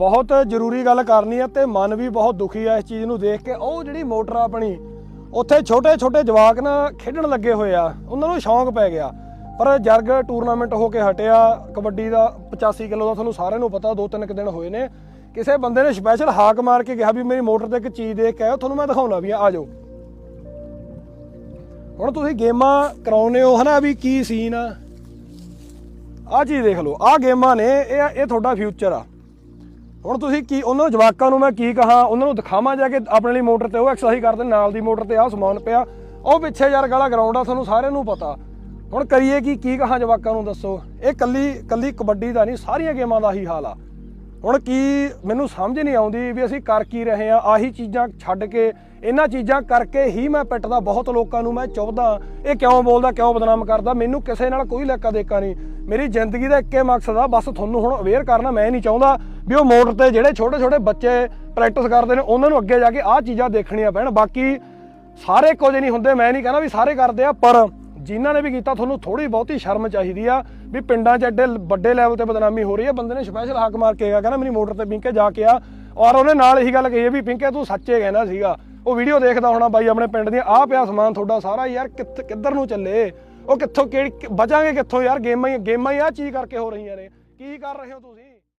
ਬਹੁਤ ਜ਼ਰੂਰੀ ਗੱਲ ਕਰਨੀ ਹੈ ਤੇ ਮਨ ਵੀ ਬਹੁਤ ਦੁਖੀ ਆ ਇਸ ਚੀਜ਼ ਨੂੰ ਦੇਖ ਕੇ। ਉਹ ਜਿਹੜੀ ਮੋਟਰ ਆ ਆਪਣੀ, ਉੱਥੇ ਛੋਟੇ ਛੋਟੇ ਜਵਾਕ ਨਾ ਖੇਡਣ ਲੱਗੇ ਹੋਏ ਆ। ਉਹਨਾਂ ਨੂੰ ਸ਼ੌਂਕ ਪੈ ਗਿਆ। ਪਰ ਜਰਗ ਟੂਰਨਾਮੈਂਟ ਹੋ ਕੇ ਹਟਿਆ। ਕਬੱਡੀ ਦਾ 85 ਕਿਲੋ ਦਾ ਤੁਹਾਨੂੰ ਸਾਰਿਆਂ ਨੂੰ ਪਤਾ ਦੋ ਤਿੰਨ ਕੁ ਦਿਨ ਹੋਏ ਨੇ। ਕਿਸੇ ਬੰਦੇ ਨੇ ਸਪੈਸ਼ਲ ਹਾਕ ਮਾਰ ਕੇ ਕਿਹਾ ਵੀ ਮੇਰੀ ਮੋਟਰ ਤੇ ਇੱਕ ਚੀਜ਼ ਦੇਖ ਕੇ ਆਇਓ, ਤੁਹਾਨੂੰ ਮੈਂ ਦਿਖਾਉਣਾ ਵੀ ਆ ਆ ਜਾਓ। ਹੁਣ ਤੁਸੀਂ ਗੇਮਾਂ ਕਰਾਉਨੇ ਹੋ ਹਨਾ ਵੀ ਕੀ ਸੀਨ ਆ? ਆ ਚੀਜ਼ ਦੇਖ ਲਓ। ਆ ਗੇਮਾਂ ਨੇ, ਇਹ ਇਹ ਤੁਹਾਡਾ ਫਿਊਚਰ ਆ। ਹੁਣ ਤੁਸੀਂ ਕੀ, ਉਹਨਾਂ ਨੂੰ ਜਵਾਕਾਂ ਨੂੰ ਮੈਂ ਕੀ ਕਹਾਂ, ਉਹਨਾਂ ਨੂੰ ਦਿਖਾਵਾਂ ਜਾ ਕੇ ਆਪਣੇ ਲਈ ਮੋਟਰ ਤੇ ਉਹ ਐਕਸਰਸਾਈਜ਼ ਕਰਦੇ, ਨਾਲ ਦੀ ਮੋਟਰ ਤੇ ਆਹ ਸਮਾਨ ਪਿਆ। ਉਹ ਪਿੱਛੇ ਯਾਰ ਗਾਲਾ ਗਰਾਊਂਡ ਆ, ਤੁਹਾਨੂੰ ਸਾਰਿਆਂ ਨੂੰ ਪਤਾ। ਹੁਣ ਕਰੀਏ ਕੀ ਕੀ ਕਹਾਂ ਜਵਾਕਾਂ ਨੂੰ ਦੱਸੋ? ਇਹ ਕੱਲੀ ਕੱਲੀ ਕਬੱਡੀ ਦਾ ਨਹੀਂ, ਸਾਰੀਆਂ ਗੇਮਾਂ ਦਾ ਹੀ ਹਾਲ ਆ। ਹੁਣ ਕੀ, ਮੈਨੂੰ ਸਮਝ ਨਹੀਂ ਆਉਂਦੀ ਵੀ ਅਸੀਂ ਕਰ ਕੀ ਰਹੇ ਆ ਆਹੀ ਚੀਜ਼ਾਂ ਛੱਡ ਕੇ, ਇਹਨਾਂ ਚੀਜ਼ਾਂ ਕਰਕੇ ਹੀ ਮੈਂ ਪਿੱਟਦਾ, ਬਹੁਤ ਲੋਕਾਂ ਨੂੰ ਮੈਂ ਚੁੱਭਦਾ। ਇਹ ਕਿਉਂ ਬੋਲਦਾ, ਕਿਉਂ ਬਦਨਾਮ ਕਰਦਾ, ਮੈਨੂੰ ਕਿਸੇ ਨਾਲ ਕੋਈ ਲੈਕਾ ਦੇਕਾ ਨਹੀਂ। ਮੇਰੀ ਜ਼ਿੰਦਗੀ ਦਾ ਇੱਕੇ ਮਕਸਦ ਆ, ਬਸ ਤੁਹਾਨੂੰ ਹੁਣ ਅਵੇਅਰ ਕਰਨਾ, ਮੈਂ ਨਹੀਂ ਚਾਹੁੰਦਾ ਵੀ ਉਹ ਮੋਟਰ ਤੇ ਜਿਹੜੇ ਛੋਟੇ ਛੋਟੇ ਬੱਚੇ ਪ੍ਰੈਕਟਿਸ ਕਰਦੇ ਨੇ, ਉਹਨਾਂ ਨੂੰ ਅੱਗੇ ਜਾ ਕੇ ਆਹ ਚੀਜ਼ਾਂ ਦੇਖਣੀਆਂ ਪੈਣ। ਬਾਕੀ ਸਾਰੇ ਕੁਝ ਨਹੀਂ ਹੁੰਦੇ, ਮੈਂ ਨਹੀਂ ਕਹਿੰਦਾ ਵੀ ਸਾਰੇ ਕਰਦੇ ਆ, ਪਰ ਜਿਨ੍ਹਾਂ ਨੇ ਵੀ ਕੀਤਾ, ਤੁਹਾਨੂੰ ਥੋੜੀ ਬਹੁਤੀ ਸ਼ਰਮ ਚਾਹੀਦੀ ਆ ਵੀ ਪਿੰਡਾਂ 'ਚ ਐਡੇ ਵੱਡੇ ਲੈਵਲ ਤੇ ਬਦਨਾਮੀ ਹੋ ਰਹੀ ਹੈ ਬੰਦੇ ਨੇ ਸਪੈਸ਼ਲ ਹੱਕ ਮਾਰ ਕੇ ਗਿਆ ਕਹਿੰਦਾ ਮੇਰੀ ਮੋਟਰ ਤੇ ਪਿੰਕੇ ਜਾ ਕੇ ਆ। ਔਰ ਉਹਨੇ ਨਾਲ ਇਹੀ ਗੱਲ ਕਹੀ ਹੈ ਵੀ ਪਿੰਕੇ ਤੂੰ ਸੱਚੇ ਕਹਿੰਦਾ ਸੀਗਾ। ਉਹ ਵੀਡੀਓ ਦੇਖਦਾ ਹੋਣਾ ਬਾਈ ਆਪਣੇ ਪਿੰਡ ਦੀਆਂ, ਆਹ ਪਿਆ ਸਮਾਨ ਤੁਹਾਡਾ ਸਾਰਾ ਯਾਰ, ਕਿੱਥ- ਕਿੱਧਰ ਨੂੰ ਚੱਲੇ? ਉਹ ਕਿੱਥੋਂ ਕਿਹੜੀ, ਬਚਾਂਗੇ ਕਿੱਥੋਂ ਯਾਰ, ਗੇਮਾਂ ਹੀ ਗੇਮਾਂ ਹੀ ਆਹ ਚੀਜ਼ ਕਰਕੇ ਹੋ ਰਹੀਆਂ ਨੇ। ਕੀ ਕਰ ਰਹੇ ਹੋ ਤੁਸੀਂ?